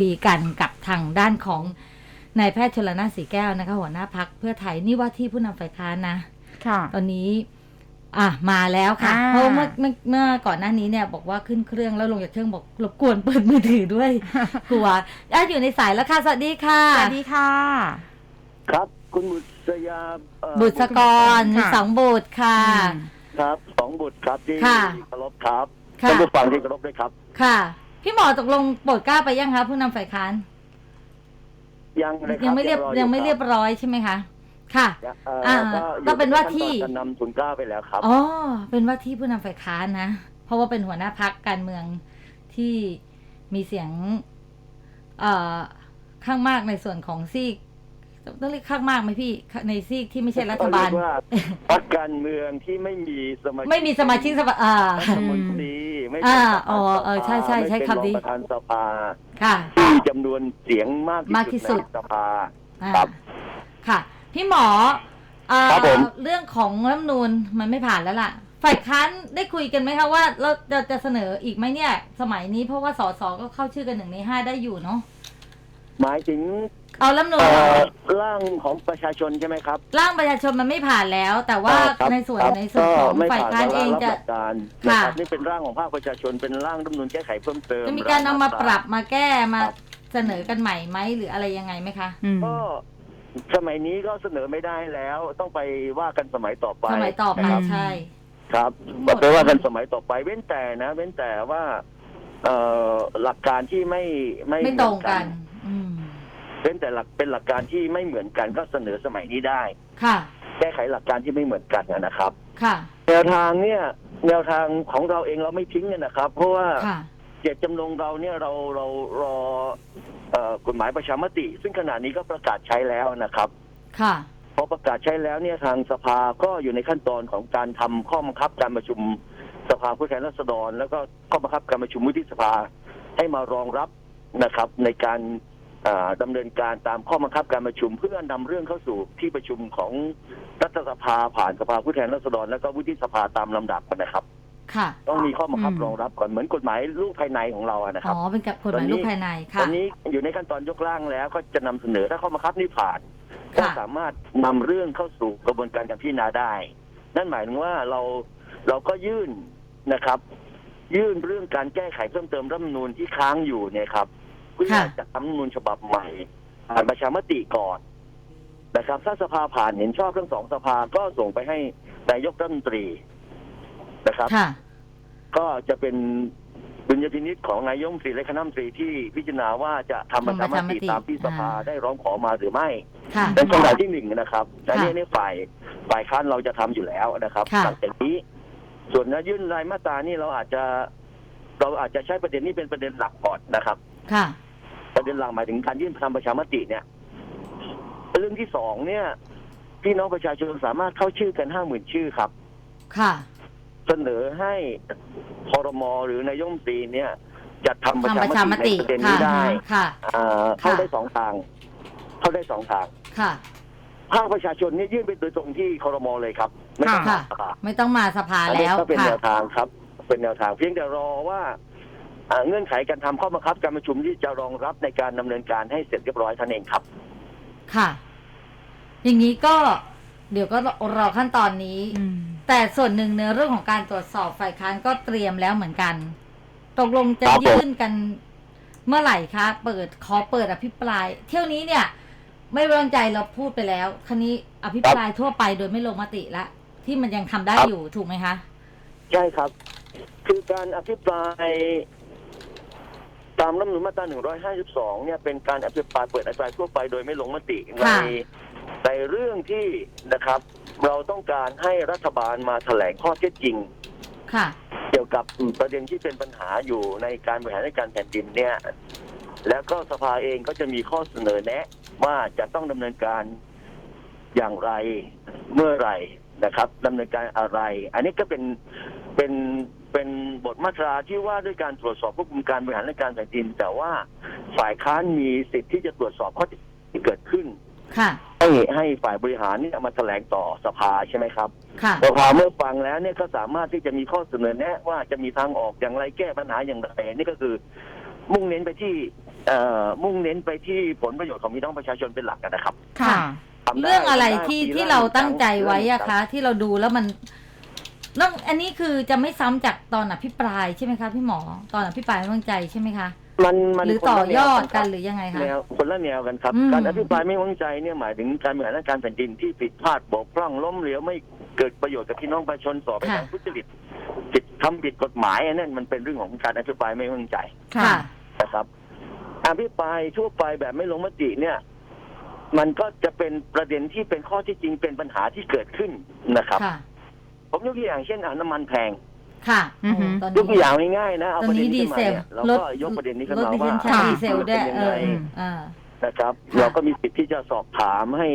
คุยกันกับทางด้านของนายแพทย์ชลนาสีแก้วนะคะหัวหน้าพักเพื่อไทยนี่ว่าที่ผู้นำฝ่ายค้านนะ ค่ะ ตอนนี้ อะมาแล้วค่ะอ่าเพราะเมื่อเมื่อเมื่อก่อนหน้านี้เนี่ย บอกว่าขึ้นเครื่องแล้วลงจากเครื่องบอกรบกวนเปิดมือถือด้วยกลัวอะอยู่ในสายแล้วค่ะ สวัสดีค่ะ สวัสดีค่ะ ครับ คุณบุษยาเอ่อบุษกรค่ะสองบุตรค่ะอืมครับสองบุตรครับที่ค่ะเคารพครับค่ะท่านผู้ฟังที่เคารพด้วยครับ ค่ะ พี่หมอตกลงโปรดเกล้าไปยังคะผู้นำฝ่ายค้าน ยังเลยครับยังไม่เรียบอยังไม่เรียบคร้อยใช่ไหมคะ ค่ะ บเอ่ออ่าก็อยู่ก็เป็นว่าที่ใขั้นตอนการนำทุนเกล้าไปแล้วครับ อ๋อ เป็นว่าที่ผู้นำฝ่ายค้านนะ เพราะว่าเป็นหัวหน้าพักการเมืองที่มีเสียง เอ่อ ข้างมากในส่วนของซีก ต้องเรียกข้างมากไหมพี่ ในซีกที่ไม่ใช่รัฐบาลเรียกว่าพรรคการเมืองที่ไม่มีสมาชิกไม่มีสมาชิกสภาอ่า รัฐมนตรีไม่อ่าเป็นประธานอ๋อเออใช่ใช่ใช้ไม่เป็นคำนี้รองประธานสภาค่ะ ที่จำนวนเสียงมากมากที่สุด ในสภา อ่าครับค่ะ พี่หมอเอ่อครับผม เรื่องของรัฐธรรมนูนมันไม่ผ่านแล้วล่ะ ฝ่ายค้านได้คุยกันไหมคะว่าเราจะจะเสนออีกไหมเนี่ย สมัยนี้เพราะว่าสสก็เข้าชื่อกันหนึ่งในห้าได้อยู่เนาะ หมายถึง เอารัฐธรรมนูนเอ่อร่างของประชาชนใช่ไหมครับร่างประชาชนมันไม่ผ่านแล้ว แต่ว่าครับในส่วนครับในส่วนของก็ไม่ฝ่ายค้านผ่เองรับจะ หลักการนะค่ะ ครับนี่เป็นร่างของภาคประชาชนเป็นร่างรัฐธรรมนูญแก้ไขเพิ่มเติมจะมีการเอามาปรับงมาแก้มาครับเสนอกันใหม่ไหมหรืออะไรยังไงไหมคะ อืม ก็สมัยนี้ก็เสนอไม่ได้แล้วต้องไปว่ากันสมัยต่อไปสมัยต่อไปนะครับ ใช่ ครับหมดก็ไปว่ากันสมัยต่อไปเว้นแต่นะ เว้นแต่ว่า เอ่อหลักการที่ไม่ไม่ไม่ตรงกันอืม เว้นแต่หลักเป็นหลักการที่ไม่เหมือนกันก็เสนอสมัยนี้ได้ ค่ะ แก้ไขหลักการที่ไม่เหมือนกันนะครับ ค่ะ แนวทางเนี่ยแนวทางของเราเองเราไม่ทิ้งเนี่ยนะครับ เพราะว่าค่ะ เจตจำนงเราเนี่ยเราเรารอเอ่อกฎหมายประชามติ ซึ่งขณะนี้ก็ประกาศใช้แล้วนะครับค่ะ พอประกาศใช้แล้วเนี่ยทางสภาก็อยู่ในขั้นตอนของการทำข้อบังคับการประชุมสภาผู้แทนราษฎร แล้วก็ข้อบังคับการประชุมวุฒิสภาให้มารองรับนะครับ ในการ อ่าดำเนินการตามข้อบังคับการประชุม เพื่อนำเรื่องเข้าสู่ที่ประชุมของรัฐสภาผ่านสภาผู้แทนราษฎรแล้วก็วุฒิสภาตามลำดับนะครับ ค่ะ ต้องมีข้อบังคับอืมรองรับก่อนเหมือนกฎหมายลูกภายในของเราอะนะคอ๋รับอเป็นกับกฎหมายลูกภายในตค่ะอนนี้อยู่ในขั้นตอนยกร่างแล้วก็จะนำเสนอถ้าข้อบังคับนี้ผ่าน ก็ค่ะสามารถนำเรื่องเข้าสู่กระบวนการการพิจารณาได้ นั่นหมายถึงว่าเราเราก็ยื่นนะครับ ยื่นเรื่องการแก้ไขเพิ่มเติมรัฐธรรมนูญที่ค้างอยู่เนี่ยครับเพื่อค่ะ จะทำรัฐธรรมนูญฉบับใหม่ผ่านประชามติก่อนนะครับ ถ้าสภาผ่านเห็นชอบทั้งสองสภาก็ส่งไปให้นายกรัฐมนตรีนะครับ ค่ะ ก็จะเป็นดุลยพินิจของนายกรัฐมนตรีและคณะรัฐมนตรีที่พิจารณาว่าจะทำประชามทำประชามติติตามที่สภาอ่าได้ร้องขอมาหรือไม่ ค่ะ เป็นช่องทางที่หนึ่งนะครับ แต่ค่ะเนี่ยในฝ่ายฝ่ายค้านเราจะทำอยู่แล้วนะครับค่ะ หลังจากนี้ ส่วนนะยื่นรายมาตรานี่เราอาจจะ เราอาจจะใช้ประเด็นนี้เป็นประเด็นหลักก่อนนะครับ ค่ะ ประเด็นหลักหมายถึงการยื่นทำประชามติเนี่ย เรื่องที่สองเนี่ยพี่น้องประชาชนสามารถเข้าชื่อกันห้าหมื่นชื่อครับ ค่ะ เสนอให้พรมหรือนายกรัฐมนตรีเนี่ยจะทำประทำประชาชามมติติในประเด็นค่ะนี้ได้ค่ะ อ่าเข้าค่ะ ได้สองทาง เข้าได้สองทางค่ะ ภาคประชาชนเนี่ยยื่นไปโดยตรงที่ครมเลยครับไม่ต้องค่ะสภา ไม่ต้องมาสภาอันนี้แล้วก็เป็นค่ะ แนวทางครับ เป็นแนวทางเพียงแต่รอว่าอ่า เงื่อนไขการทำข้อบังคับการประชุมที่จะรองรับในการดำเนินการให้เสร็จเรียบร้อยเท่านั้นเองครับ ค่ะ อย่างนี้ก็เดี๋ยวก็รอขั้นตอนนี้อืมแต่ส่วนหนึ่งในเรื่องของการตรวจสอบฝ่ายค้านก็เตรียมแล้วเหมือนกัน ตกลงจะครับผมยื่นกันเมื่อไหร่คะ เปิดขอเปิดอภิปราย เที่ยวนี้เนี่ย ไม่ไว้วางใจเราพูดไปแล้วคันนี้อภิปรายทั่วไปโดยไม่ลงมติละ ที่มันยังทำได้อยู่ถูกไหมคะ ใช่ครับ คือการอภิปราย ตามรัฐธรรมนูญมาตรา 152 เนี่ยเป็นการอภิปรายเปิดอภิปรายทั่วไปโดยไม่ลงมติในค่ะในเรื่องที่นะครับ เราต้องการให้รัฐบาลมาแถลงข้อเท็จจริง ค่ะ เกี่ยวกับประเด็นที่เป็นปัญหาอยู่ในการบริหารราชการแผ่นดินเนี่ย แล้วก็สภาเองก็จะมีข้อเสนอแนะ ว่าจะต้องดำเนินการอย่างไรเมื่อไหร่นะครับดำเนินการอะไร อันนี้ก็เป็นเป็น เป็นบทมาตราที่ว่าด้วยการตรวจสอบควบคุมการบริหารราชการแผ่นดิน แต่ว่าฝ่ายค้านมีสิทธิ์ที่จะตรวจสอบข้อเท็จจริงที่เกิดขึ้นค่ะให้ให้ฝ่ายบริหารเนี่ยมาแถลงต่อสภาใช่ไหมครับค่ะสภาเมื่อฟังแล้วเนี่ยก็สามารถที่จะมีข้อเสนอแนะ ว่าจะมีทางออกอย่างไรแก้ปัญหาอย่างไรนี่ก็คือ มุ่งเน้นไปที่เอ่อมุ่งเน้นไปที่ผลประโยชน์ของพี่น้องประชาชนเป็นหลักอะนะครับ ค่ะทำด้เรื่องอะไรด้ที่ปีละที่เราตั้งใจไว้หนึ่อะงคะ ที่เราดูแล้วมัน แล้วอันนี้คือจะไม่ซ้ำจากตอนอภิปรายใช่ไหมคะพี่หมอ ตอนอภิปรายไม่ไว้วางใจใช่ไหมคะ มันมันหรือคนต่อละแนวยอดคกัรันบหรือยังไงคะ แนวคนละแนวกันครับ อืม การอภิปรายไม่ไว้วางใจเนี่ยหมายถึงการบริหารราชการแผ่นดินที่ผิดพลาดบกพร่องล้มเหลวไม่เกิดประโยชน์กับพี่น้องประชาชนสอบไปทางทุจริตผิดทำผิดกฎหมายอันนั้นมันเป็นเรื่องของการอภิปรายไม่ไว้วางใจ ค่ะ นะครับอภิปรายทั่วไปแบบไม่ลงมติเนี่ย มันก็จะเป็นประเด็นที่เป็นข้อที่จริงเป็นปัญหาที่เกิดขึ้นนะครับ ค่ะ ผมยกตัวอย่างเช่นอะน้ำมันแพงค่ะอือฮึโตอนยกตัวนี้ อย่างง่ายๆนะเอาตอปนระเด็นี้นดีขึ้นมาเซลเนี่ยเรารถก็ยกประเด็นนี้ขึ้นรถมาดิฉัว่านใช้ค่ะดีเซลด้วยเป็นเอยังไงออ่า นะครับ ค่ะ เราก็มีสิทธิ์ที่จะสอบถามให้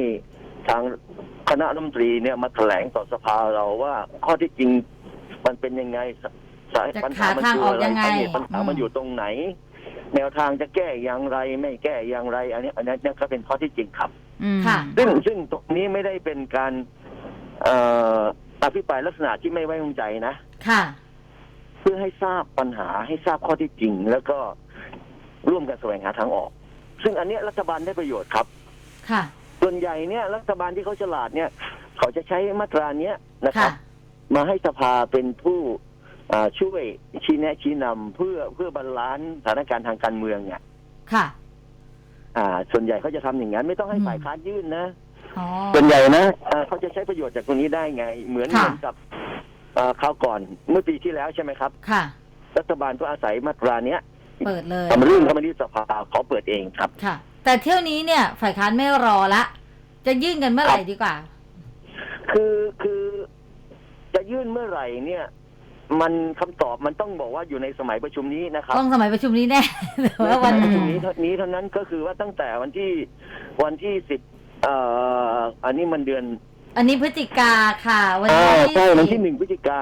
ทางคณะรัฐมนตรีเนี่ยมาแถลงต่อสภาเราว่าข้อที่จริงมันเป็นยังไงสสายจะปัญหาหามันทางคือออกอะไรยังไง สาเหตุปัญหามันอืมอยู่ตรงไหน แนวทางจะแก้อย่างไรไม่แก้อย่างไร อันนี้อันนี้ก็เป็นข้อที่จริงครับ อืม ค่ะ ซึ่งซึ่งตรงนี้ไม่ได้เป็นการเอ่อ อภิปรายลักษณะที่ไม่ไว้วางใจนะ ค่ะ เพื่อให้ทราบปัญหาให้ทราบข้อที่จริง แล้วก็ร่วมกันแสวงหาทางออก ซึ่งอันเนี้ยรัฐบาลได้ประโยชน์ครับ ค่ะ ส่วนใหญ่เนี่ยรัฐบาลที่เขาฉลาดเนี่ย เขาจะใช้มาตราเนี้ยนะคค่ะรับ มาให้สภาเป็นผู้อ่าช่วยชี้แนะชี้นำเพื่อเพื่อบรรลานซ์สถานการณ์ทางการเมืองเนี่ยค่ะ อ่า ส่วนใหญ่เขาจะทำอย่างนั้นไม่ต้องให้อืม ฝ่ายค้านยื่นนะอ๋อ ส่วนใหญ่นะอ่าเขาจะใช้ประโยชน์จากตรงนี้ได้ไง เหมือนค่ะเหมือนกับอ่าคราวก่อนเมื่อปีที่แล้วใช่ไหมครับ ค่ะ รัฐบาลก็อาศัยมาตราเนี้ยเปิดเลยทำเรื่องเข้ามาที่สภาขอเปิดเองครับ ค่ะ แต่เที่ยวนี้เนี่ย ฝ่ายค้านไม่รอละ จะยื่นกันเมื่อไหร่ดีกว่า คือคือจะยื่นเมื่อไหร่เนี่ย มันคำตอบมันต้องบอกว่าอยู่ในสมัยประชุมนี้นะครับต้องสมัยประชุมนี้แน่หรือว่าวันในประชุอื่มนนี้เท่านี้เท่านั้นก็คือว่าตั้งแต่วันที่วันที่สิบ เอ่ออันนี้มันเดือนอันนี้พฤศจิกาค่ะ วันอ่าที่ใช่วันสิที่บหนึ่งพฤศจิกา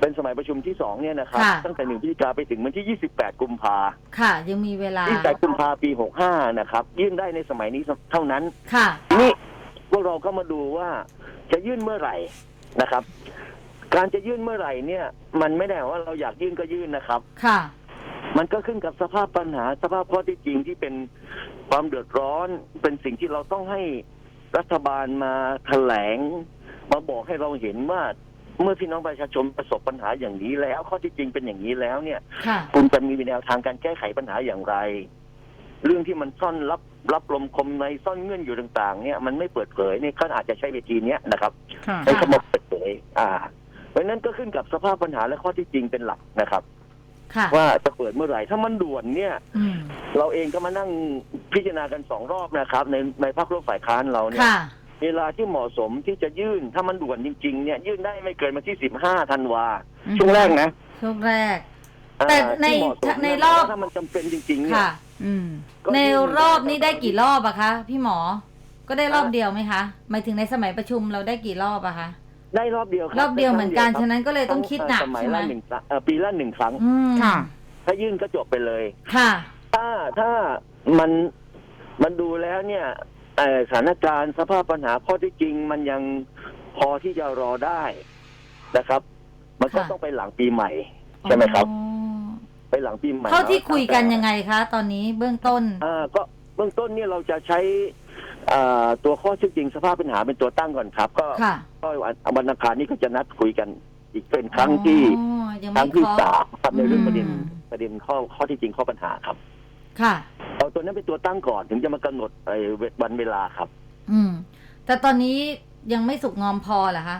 เป็นสมัยประชุมที่สองเนี่ยนะครับค่ะตั้งแต่หนึ่งพฤศจิกาไปถึงวันที่ยี่สิบแปดกุมภาค่ะ ยังมีเวลายี่สิบแปดกุมภาปีหกห้านะครับ ยื่นได้ในสมัยนี้เท่านั้น ค่ะ ทีนี้พวกเราก็มาดูว่าจะยื่นเมื่อไหร่นะครับ การจะยื่นเมื่อไหร่เนี่ย มันไม่ได้ว่าเราอยากยื่นก็ยื่นนะครับ ค่ะ มันก็ขึ้นกับสภาพปัญหาสภาพข้อที่จริงที่เป็นความเดือดร้อน เป็นสิ่งที่เราต้องให้รัฐบาลมาแถลง มาบอกให้เราเห็นว่าเมื่อพี่น้องประชาชนประสบปัญหาอย่างนี้แล้ว ข้อที่จริงเป็นอย่างนี้แล้วเนี่ยค่ะคุณจะมีแนวทางการแก้ไขปัญหาอย่างไร เรื่องที่มันซ่อนรับรับลมคมในซ่อนเงื่อนอยู่ต่าง ๆ เนี่ยมันไม่เปิดเผยเนี่ยก็อาจจะใช้เวทีเนี้ยนะครับค่ะให้เขามาเปิดเผยอ่า เพราะฉะนั้นก็ขึ้นกับสภาพปัญหาและข้อที่จริงเป็นหลักนะครับ ค่ะว่าจะเปิดเมื่อไหร่ถ้ามันด่วนเนี่ย อืมเราเองก็มานั่งพิจารณากันสองรอบนะครับ ในในภาคร่วมฝ่ายค้านเราเนี่ย ค่ะ เวลาที่เหมาะสมที่จะยื่นถ้ามันด่วนจริง ๆ เนี่ย ยื่นได้ไม่เกินวันที่สิบห้าธันวาอืม ช่วงแรกนะช่วงแรก อ่าแต่ในที่เหมาะสมในเยรอบ ถ้ามันจำเป็นจริง ๆ เนี่ย ค่ะ อืม ก็ในยื่รอบนี้ได้กี่รอบอะคะ พี่หมอ ก็ได้รอบเดียวไหมคะหมายถึงในสมัยประชุมเราได้กี่รอบอะคะ ได้รอบเดียวครัรอบเดียวเหมือนกันได้คฉะรั้งนั้นก็เลยต้องคิดหนักสมัยใช่ไหมละหนึ่งครั้งเอ่อปีละหนึ่งครั้ง อืมค่ะ ถ้ายื่นก็จบไปเลย ค่ะ ถ้าถ้ามันมันดูแล้วเนี่ยเอ่อสถานการณ์สภาพปัญหาข้อที่จริง มันยังพอที่จะรอได้นะครับ มันก็ค่ะ ต้องไปหลังปีใหม่ ใช่ไหมครับ อ๋อไปหลังปีใหม่เท่าที่คุยกันตั้แต่ยังไงคะ ตอนนี้เบื้องต้น อ่าก็เบื้องต้นเนี่ยเราจะใช้อ่า ตัวข้อเท็จจริงสภาพปัญหาเป็นตัวตั้งก่อนครับ ก็ค่ะ ก็วันวันอังคารนี้ก็จะนัดคุยกันอีกเป็นครั้งที่อ๋อยังคไม่รั้งที่เคาะ สามครับในเรื่องประเด็นอืม ประเด็นข้อข้อที่จริงข้อปัญหาครับค่ะ เอาตัวนั้นเป็นตัวตั้งก่อนถึงจะมากำหนดไอ้วันเวลาครับ อืม แต่ตอนนี้ยังไม่สุกงอมพอเหรอคะ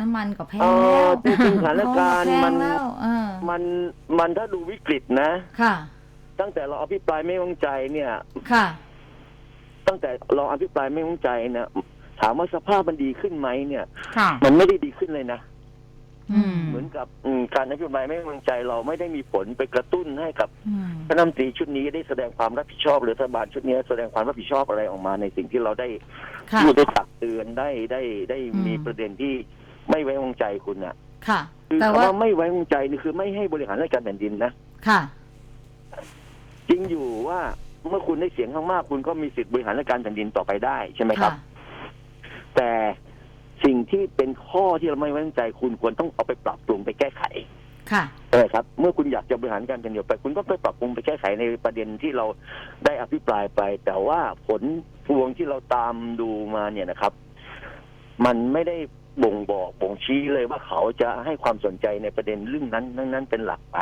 น้ำมันก็แพงเอ่แล้อวจริงๆสถานการณ์ทองมันแพงแล้วเออมันมันถ้าดูวิกฤตนะ ค่ะ ตั้งแต่เราอภิปรายไม่ไว้วางใจเนี่ย ค่ะ ตั้งแต่เราอภิปรายไม่ไว้วางใจเนี่ยถามว่าสภาพมันดีขึ้นไหมเนี่ย ค่ะ มันไม่ได้ดีขึ้นเลยนะ อืมเหมือนกับอืมการอภิปรายไม่ไว้วางใจเราไม่ได้มีผลไปกระตุ้นให้กับอืมคณะรัฐมนตรีชุดนี้ได้แสดงความรับผิดชอบหรือรัฐบาลชุดนี้แสดงความรับผิดชอบอะไรออกมาในสิ่งที่เราได้ค่ะ พูดได้ตักเตือนได้ได้ได้อืม มีประเด็นที่ไม่ไว้วางใจคุณน่ะ ค่ะ คือแต่คำว่าว่าไม่ไว้วางใจนี่คือไม่ให้บริหารราชการแผ่นดินนะ ค่ะ จริงอยู่ว่า เมื่อคุณได้เสียงข้างมากคุณก็มีสิทธิ์บริหารราชการแผ่นดินต่อไปได้ใช่ไหมครับค่ะแต่สิ่งที่เป็นข้อที่เราไม่ไว้วางใจคุณควรต้องเอาไปปรับปรุงไปแก้ไขค่ะใช่ไหมครับ เมื่อคุณอยากจะบริหารการแผ่นดินไป คุณก็ไปปรับปรุงไปแก้ไขในประเด็นที่เราได้อภิปรายไป แต่ว่าผลพวงที่เราตามดูมาเนี่ยนะครับ มันไม่ได้บ่งบอกบ่งชี้เลยว่าเขาจะให้ความสนใจในประเด็นเรื่องนั้นนั้นนั้นเป็นหลักไป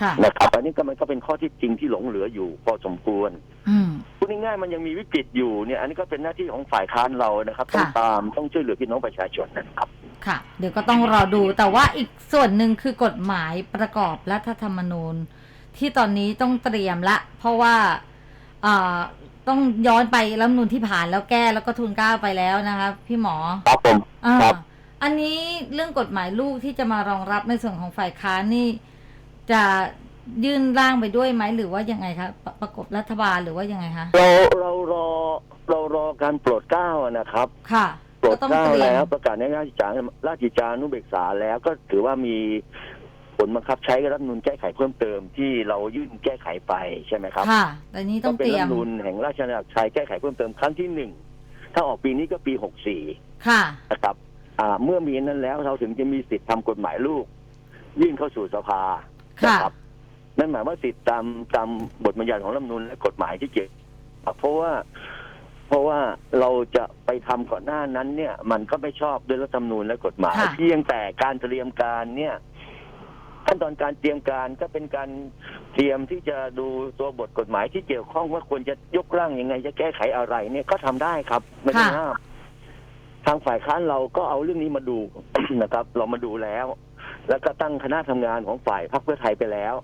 ค่ะ นะครับอันนี้ก็มันก็เป็นข้อที่จริงที่หลงเหลืออยู่พอสมควรอืม พูดง่ายๆมันยังมีวิกฤตอยู่เนี่ย อันนี้ก็เป็นหน้าที่ของฝ่ายค้านเรานะครับต้องค่ะ ตามต้องช่วยเหลือพี่น้องประชาชนนะครับ ค่ะ เดี๋ยวก็ต้องรอดู แต่ว่าอีกส่วนหนึ่งคือกฎหมายประกอบรัฐธรรมนูญ ที่ตอนนี้ต้องเตรียมละ เพราะว่าเอ่อต้องย้อนไปรัฐธรรมนูญที่ผ่านแล้วแก้แล้วก็ทุนเกล้าไปแล้วนะคะ พี่หมอ ครับผม อ่าครับ อันนี้เรื่องกฎหมายลูกที่จะมารองรับในส่วนของฝ่ายค้านนี่ จะยื่นร่างไปด้วยไหมหรือว่ายังไงคะประประกบรัฐบาลหรือว่ายังไงคะเราเรารอเรารอการโปรดเกล้านะครับค่ะโปรดก็ต้องเกล้าเตรียแล้วมประกาศในราชกิจจาราชกิจจานุเบกษาแล้วก็ถือว่ามีผลบังคับใช้รัฐธรรมนูญแก้ไขเพิ่มเติมที่เรายื่นแก้ไขไปใช่ไหมครับค่ะแต่นี้ต้ก็องเป็เตนรีรัยฐธรมรมนูญแห่งราชอาณาจักรไทยแก้ไขเพิ่มเติมครั้งที่หนึ่งถ้าออกปีนี้ก็ปีหกสี่ ค่ะ นะครับอ่าเมื่อมีนั้นแล้วเราถึงจะมีสิทธิ์ทำกฎหมายลูก ยื่นเข้าสู่สภาค่ะ นะครับนั่นหมายว่าสิทธิ์ตามตามบทบัญญัติของรัฐธรรมนูญและกฎหมายที่เกี่ยวเพราะว่าเพราะว่าเราจะไปทำก่อนหน้านั้นเนี่ย มันก็ไม่ชอบด้วยรัฐธรรมนูญและกฎหมายค่ะเพียงแต่การเตรียมการเนี่ยขั้นตอนการเตรียมการก็เป็นการเตรียมที่จะดูตัวบทกฎหมายที่เกี่ยวข้องว่าควรจะยกร่างยังไง จะแก้ไขอะไร เนี่ยก็ทำได้ครับไม่ได้ค่ะห้ามทางฝ่ายค้านเราก็เอาเรื่องนี้มาดูนะครับ เรามาดูแล้ว แล้วก็ตั้งคณะทำงานของฝ่ายพรรคเพื่อไทยไปแล้ว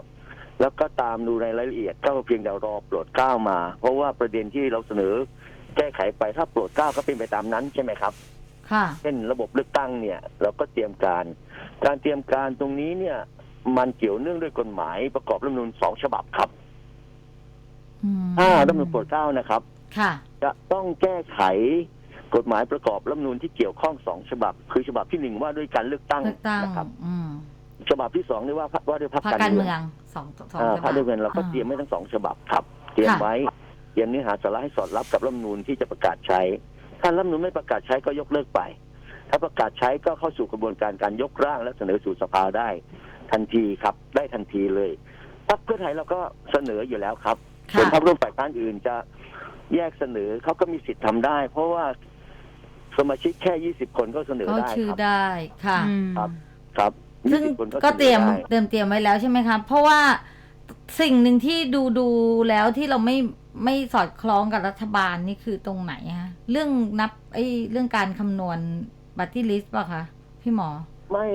แล้วก็ตามดูในรายละเอียดก็เพียงแต่รอโปรดเกล้ามา เพราะว่าประเด็นที่เราเสนอ แก้ไขไปถ้าโปรดเกล้าก็เป็นไปตามนั้นใช่ไหมครับค่ะเช่นระบบเลือกตั้งเนี่ย เราก็เตรียมการ การเตรียมการตรงนี้เนี่ย มันเกี่ยวเนื่องด้วยกฎหมายประกอบรัฐธรรมนูญสองฉบับครับอืมถ้ารัฐธรรมนูญโปรดเกล้านะครับค่ะจะต้องแก้ไข กฎหมายประกอบรัฐธรรมนูญที่เกี่ยวข้องสองฉบับ คือฉบับที่หนึ่งว่าด้วยการเลือกตั้งเลือกตั้งนะครับ อืมฉบับที่สองนี่ว่าว่าด้วยพรรคพรรคกาการรเมืเมืององสองสองอ่าฉพรรคบับเดียวกันเราก็อ่า เตรียมไว้ทั้งสองฉบับครับ เตรียมค่ะไว้เตรียมเนื้อหาสาระให้สอดรับกับรัฐธรรมนูญที่จะประกาศใช้ ถ้ารัฐธรรมนูญไม่ประกาศใช้ก็ยกเลิกไป ถ้าประกาศใช้ก็เข้าสู่กระบวนการการยกร่างและเสนอสู่สภาได้ ทันทีครับ ได้ทันทีเลยพรรคเพื่อไทยเราก็เสนออยู่แล้วครับค่ะส่วนพรรคร่วมฝ่ายค้านอื่นจะแยกเสนอเขาก็มีสิทธิ์ทำได้ เพราะว่า สมาชิกแค่ยี่สิบคนก็เสนอเขาได้ชื่อครับ ได้ค่ะ อืม ครับ ครับซึ่ง20คนก็สนอเตรียมได้ เตรียมเตรียมไว้แล้วใช่ไหมคะเพราะว่าสิ่งหนึ่งที่ดูดูแล้วที่เราไม่ไม่สอดคล้องกับรัฐบาลนี่คือตรงไหนฮะเรื่องนับไอ้เรื่องการคำนวณบัตตี้ลิสต์ป่ะคะพี่หมอ ไม่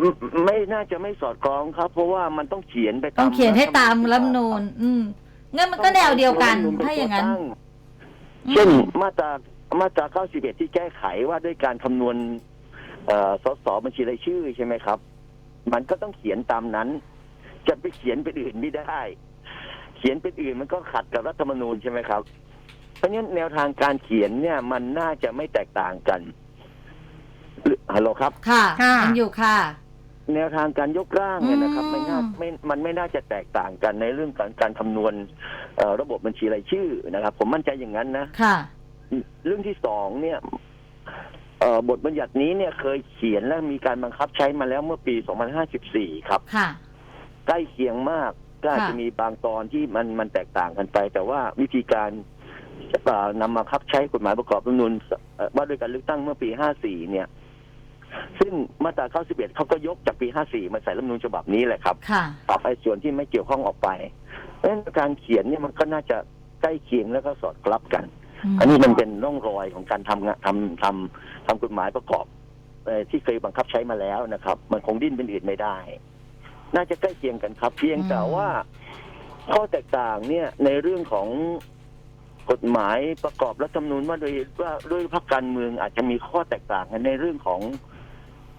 ไม่ไม่น่าจะไม่สอดคล้องครับ เพราะว่ามันต้องเขียนไปตามต้องเขียนให้ตามรัฐธรรมนูญอืมงั้นมันก็แนวเดียวกัน ถ้าอย่างนั้น เช่นมาตรา มาตรา 91 ที่แก้ไขว่าด้วยการคำนวณเอ่อสสบัญชีรายชื่อใช่ไหมครับ มันก็ต้องเขียนตามนั้น จะไปเขียนเป็นอื่นไม่ได้ เขียนเป็นอื่นมันก็ขัดกับรัฐธรรมนูญใช่ไหมครับ เพราะฉะนั้นแนวทางการเขียนเนี่ยมันน่าจะไม่แตกต่างกันหรือฮัลโหลครับค่ะค่ะยังอยู่ค่ะ แนวทางการยกร่างเนี่ยนะครับอืมไม่น่าไม่มันไม่น่าจะแตกต่างกันในเรื่องการการคำนวณเอ่อระบบบัญชีรายชื่อนะครับ ผมมั่นใจอย่างนั้นนะค่ะ เรื่องที่สองเนี่ยเอ่อบทบัญญัตินี้เนี่ยเคยเขียนและมีการบังคับใช้มาแล้วเมื่อปี 2514ครับ ค่ะ ใกล้เคียงมากก็อาจค่ะจะมีบางตอนที่มันมันแตกต่างกันไป แต่ว่าวิธีการเอ่อนำมาคับใช้กฎหมายประกอบรัฐธรรมนูญเอ่อว่าด้วยการเลือกตั้งเมื่อปี 54 เนี่ย ซึ่งมาตรา 91 เขาก็ยกจากปี 54 มาใส่รัฐธรรมนูญฉบับนี้แหละครับค่ะปรับไอ้ส่วนที่ไม่เกี่ยวข้องออกไปเพราะฉะนั้นการเขียนเนี่ยมันก็น่าจะใกล้เคียงแล้วก็สอดรับกันม อันนี้มันเป็นร่องรอยของการทำงานทำทำทำกฎหมายประกอบเอ่อที่เคยบังคับใช้มาแล้วนะครับ มันคงดิ้นเป็นอื่นไม่ได้ น่าจะใกล้เคียงกันครับ เพียงแต่ว่าข้อแตกต่างเนี่ยในเรื่องของกฎหมายประกอบรัฐธรรมนูญว่าโดยว่าด้วยพรรคการเมืองอาจจะมีข้อแตกต่างกันในเรื่องของ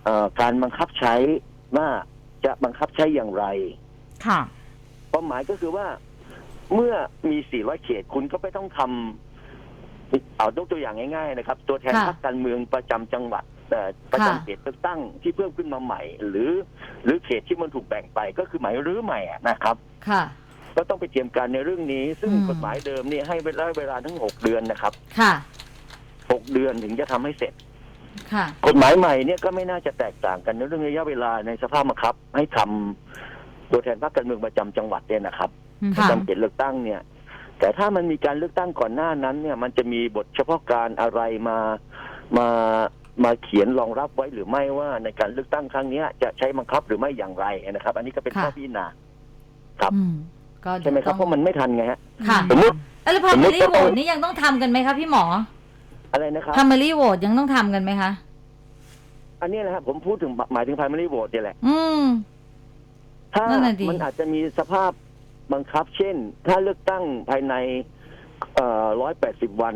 เออการบังคับใช้ว่าจะบังคับใช้อย่างไร ค่ะความหมายก็คือว่าเมื่อมี 400 เขตคุณก็ไม่ต้องทำ เอายกตัวอย่างง่ายๆนะครับ ตัวแทนค่ะพรรคการเมืองประจำจังหวัดเอ่อประจำค่ะเขตเลือกตั้งที่เพิ่มขึ้นมาใหม่ หรือ หรือเขตที่มันถูกแบ่งไปก็คือหมายรื้อใหม่อะนะครับค่ะก็ต้องไปเตรียมการในเรื่องนี้ ซึ่งอืมกฎหมายเดิมนี่ให้เวลาเวลาทั้ง6เดือนนะครับ ค่ะ6เดือนถึงจะทำให้เสร็จค่ะกฎหมายใหม่เนี่ยก็ไม่น่าจะแตกต่างกันในเรื่องระยะเวลาในสภาพบังคับ ให้ทำตัวแทนพรรคการเมืองประจำจังหวัดเนี่ยนะครับค่ะจำเขตเลือกตั้งเนี่ย แต่ถ้ามันมีการเลือกตั้งก่อนหน้านั้นเนี่ย มันจะมีบทเฉพาะการอะไรมามามาเขียนรองรับไว้หรือไม่ว่าในการเลือกตั้งครั้งเนี้ยจะใช้บังคับหรือไม่อย่างไรนะครับ อันนี้ก็เป็นค่ะข้อพิจารณาครับอืมก็ใช่ไหมครับเพราะมันไม่ทันไงฮะค่ะสมมุติเอ้ยแล้วพาสมเมมุติลี่ก็โหต้วองตนี่ยังต้องทำกันไหมคะพี่หมอ อะไรนะครับพาเมลี่โหวตยังต้องทำกันไหมคะอันนี้นะครับผมพูดถึงหมายถึง primary vote เนี่ยแหละ อืมถ้านั่นน่ะดิมันอาจจะมีสภาพ บังคับ เช่น ถ้าเลือกตั้งภายในร้อยแปดสิบวัน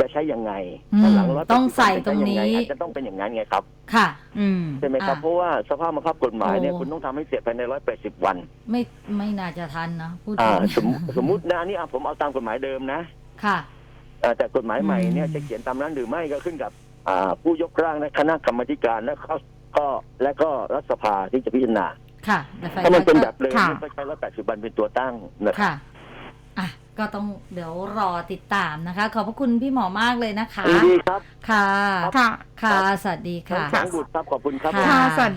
จะใช้ยังไงอืมถ้าหลังร้อยต้องใส่ตรงนี้อาจจะต้องเป็นอย่างนั้นไงครับ ค่ะ อืมใช่ไหมครับอ่าเพราะว่าสภาพบังคับกฎหมายเนี่ยโอ้คุณต้องทำให้เสร็จภายในร้อยแปดสิบวัน ไม่ไม่น่าจะทันนะพูดอ่าถึงสมสมมุตินะอันนี่อะผมเอาตามกฎหมายเดิมนะ ค่ะอ่าแต่กฎหมายใหม่เนี่ยอืมจะเขียนตามนั้นหรือไม่ก็ขึ้นกับอ่าผู้ยกร่างและคณะกรรมาธิการและก็ก็และก็รัฐสภาที่จะพิจารณา ค่ะแต่ฝ่ายถ้ามันเป็นค้แบบเดิมค่ะเนี่ยก็ใช้ร้อยแปดสิบวันเป็นตัวตั้งนะครับค่ะอะก็ต้องเดี๋ยวรอติดตามนะคะ ขอบพระคุณพี่หมอมากเลยนะคะยินดีครับ ค่ะ ค่ะค่ะสวัสดีทั้งค่ะสองบุตรครับขอบคุณครับค่ะค่ะสวัสดี